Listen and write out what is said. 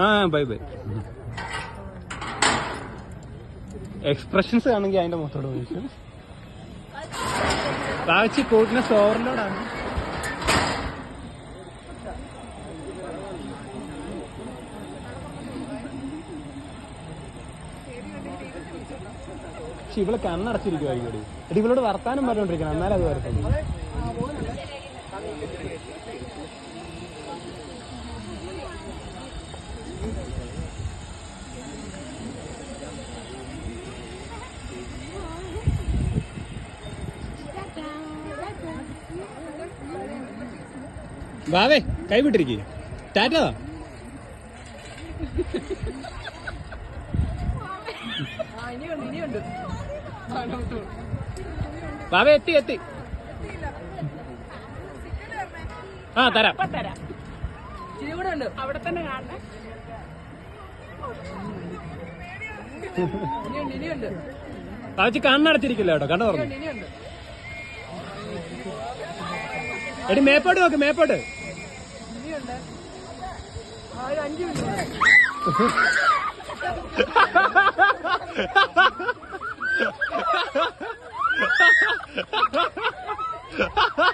ആ bye bye expressions ആണെങ്കിൽ അതിന്റെ മൊത്തോട് ചോദിച്ചു കാച്ചി കോട്ടിനെസ് ഓവർലോഡാണ് പക്ഷെ ഇവൾ കണ്ണടച്ചിരിക്കുവായിരിക്കും എടി ഇവളോട് വർത്താനം പറഞ്ഞോണ്ടിരിക്കണം. എന്നാലും അത് വരത്തുള്ളൂ വാവേ കൈവിട്ടിരിക്കേ. ടാറ്റാ വാവേ എത്തി എത്തി. ആ തരാം. തരാം അവിടെ തന്നെ കാണണേ കാച്ചി കണ്ണടച്ചിരിക്കില്ല കേട്ടോ കണ്ണ പറഞ്ഞു എടി മേപ്പോട്ട് നോക്ക് മേപ്പോട്ട് hangi yönden? Hayır hangi yönden?